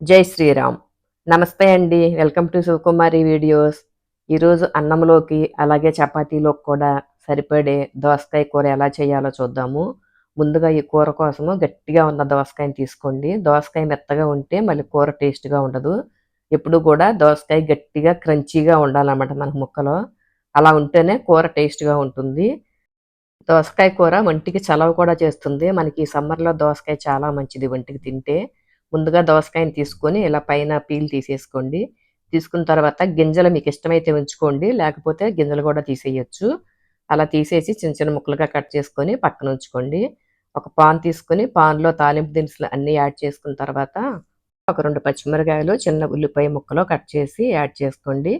జై శ్రీరామ్. నమస్తే అండి. Welcome to Sivakumari videos. ఈరోజు అన్నంలోకి అలాగే చపాతీలోకి కూడా సరిపడే దోసకాయ కూర ఎలా చేయాలో చూద్దాము. ముందుగా ఈ కూర కోసము గట్టిగా ఉన్న దోసకాయని తీసుకోండి. దోసకాయ మెత్తగా ఉంటే మళ్ళీ కూర టేస్ట్గా ఉండదు. ఎప్పుడు కూడా దోసకాయ గట్టిగా క్రంచీగా ఉండాలన్నమాట మనకు ముక్కలో. అలా ఉంటేనే కూర టేస్ట్గా ఉంటుంది. దోసకాయ కూర వంటికి చలవ కూడా చేస్తుంది. మనకి ఈ సమ్మర్లో దోసకాయ చాలా మంచిది వంటికి తింటే. ముందుగా దోసకాయని తీసుకొని ఇలా పైన పీల్ తీసేసుకోండి. తీసుకున్న తర్వాత గింజలు మీకు ఇష్టమైతే ఉంచుకోండి. లేకపోతే గింజలు కూడా తీసేయచ్చు. అలా తీసేసి చిన్న చిన్న ముక్కలుగా కట్ చేసుకొని పక్కన ఉంచుకోండి. ఒక పాన్ తీసుకొని పాన్లో తాలింపు దినుసులు అన్నీ యాడ్ చేసుకున్న తర్వాత ఒక రెండు పచ్చిమిరకాయలు చిన్న ఉల్లిపాయ ముక్కలు కట్ చేసి యాడ్ చేసుకోండి.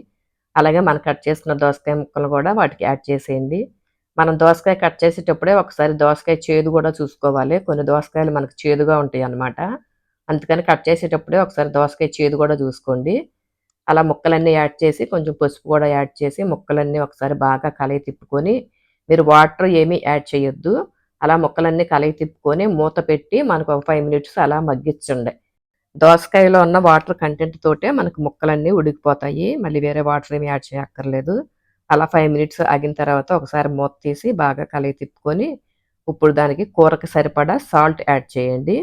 అలాగే మనం కట్ చేసుకున్న దోసకాయ ముక్కలు కూడా వాటికి యాడ్ చేసేయండి. మనం దోసకాయ కట్ చేసేటప్పుడే ఒకసారి దోసకాయ చేదు కూడా చూసుకోవాలి. కొన్ని దోసకాయలు మనకు చేదుగా ఉంటాయి అన్నమాట అందుకని కట్ చేసేటప్పుడే ఒకసారి దోసకాయ చేదు కూడా చూసుకోండి. అలా ముక్కలన్నీ యాడ్ చేసి కొంచెం పసుపు కూడా యాడ్ చేసి ముక్కలన్నీ ఒకసారి బాగా కలయి తిప్పుకొని మీరు వాటర్ ఏమీ యాడ్ చేయొద్దు. అలా ముక్కలన్నీ కలయి తిప్పుకొని మూత పెట్టి మనకు ఒక ఫైవ్ మినిట్స్ అలా మగ్గించండి. దోసకాయలో ఉన్న వాటర్ కంటెంట్ తోటే మనకు ముక్కలన్నీ ఉడికిపోతాయి. మళ్ళీ వేరే వాటర్ ఏమి యాడ్ చేయక్కర్లేదు. అలా ఫైవ్ మినిట్స్ ఆగిన తర్వాత ఒకసారి మూత తీసి బాగా కలయి తిప్పుకొని ఇప్పుడు దానికి కూరకి సరిపడా సాల్ట్ యాడ్ చేయండి.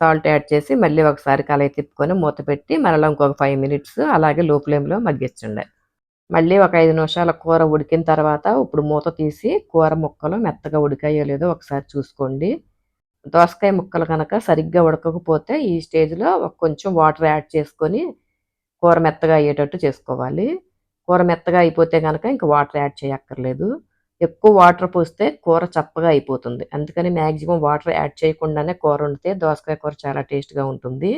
సాల్ట్ యాడ్ చేసి మళ్ళీ ఒకసారి కలయి తిప్పుకొని మూత పెట్టి మరలా ఇంకొక ఫైవ్ మినిట్స్ అలాగే లో ఫ్లేమ్లో మగ్గించండి. మళ్ళీ ఒక ఐదు నిమిషాల కూర ఉడికిన తర్వాత ఇప్పుడు మూత తీసి కూర ముక్కలు మెత్తగా ఉడికాయో లేదో ఒకసారి చూసుకోండి. దోసకాయ ముక్కలు కనుక సరిగ్గా ఉడకకపోతే ఈ స్టేజ్లో కొంచెం వాటర్ యాడ్ చేసుకొని కూర మెత్తగా అయ్యేటట్టు చేసుకోవాలి. కూర మెత్తగా అయిపోతే కనుక ఇంక వాటర్ యాడ్ చేయక్కర్లేదు. ఎక్కువ వాటర్ పోస్తే కూర చప్పగా అయిపోతుంది. అందుకని మ్యాక్సిమం వాటర్ యాడ్ చేయకుండానే కూర వండితే దోసకాయ కూర చాలా టేస్ట్గా ఉంటుంది.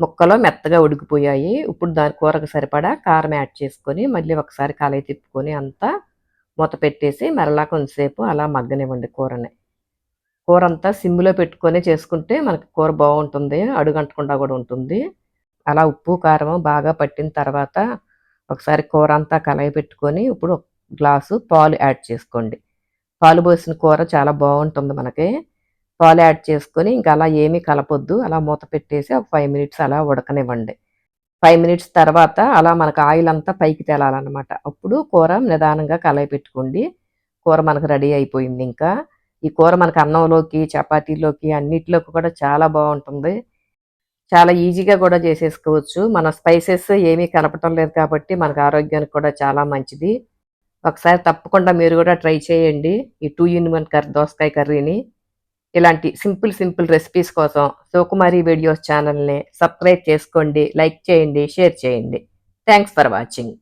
ముక్కలు మెత్తగా ఉడికిపోయాయి. ఇప్పుడు దాని కూరకు సరిపడా కారం యాడ్ చేసుకొని మళ్ళీ ఒకసారి కలయి తిప్పుకొని అంతా మూత పెట్టేసి మరలా కొంతసేపు అలా మగ్గనివ్వండి కూరని. కూర అంతా సిమ్లో పెట్టుకొని చేసుకుంటే మనకి కూర బాగుంటుంది అడుగంటకుండా కూడా ఉంటుంది. అలా ఉప్పు కారం బాగా పట్టిన తర్వాత ఒకసారి కూర అంతా కలయి పెట్టుకొని ఇప్పుడు గ్లాసు పాలు యాడ్ చేసుకోండి. పాలు పోసిన కూర చాలా బాగుంటుంది మనకి. పాలు యాడ్ చేసుకొని ఇంకా అలా ఏమీ కలపొద్దు. అలా మూత పెట్టేసి ఒక ఫైవ్ మినిట్స్ అలా ఉడకనివ్వండి. ఫైవ్ మినిట్స్ తర్వాత అలా మనకు ఆయిల్ అంతా పైకి తేలాలన్నమాట. అప్పుడు కూర నిదానంగా కలయి పెట్టుకోండి. కూర మనకు రెడీ అయిపోయింది ఇంకా. ఈ కూర మనకు అన్నంలోకి చపాతీలోకి అన్నిటిలోకి కూడా చాలా బాగుంటుంది. చాలా ఈజీగా కూడా చేసేసుకోవచ్చు. మన స్పైసెస్ ఏమీ కలపటం లేదు కాబట్టి మనకు ఆరోగ్యానికి కూడా చాలా మంచిది. ఒకసారి తప్పకుండా మీరు కూడా ట్రై చేయండి ఈ టూ ఇన్ వన్ కర్రీ దోసకాయ కర్రీని. ఇలాంటి సింపుల్ సింపుల్ రెసిపీస్ కోసం సోకుమారి వీడియోస్ ఛానల్ని సబ్స్క్రైబ్ చేసుకోండి లైక్ చేయండి షేర్ చేయండి. Thanks for watching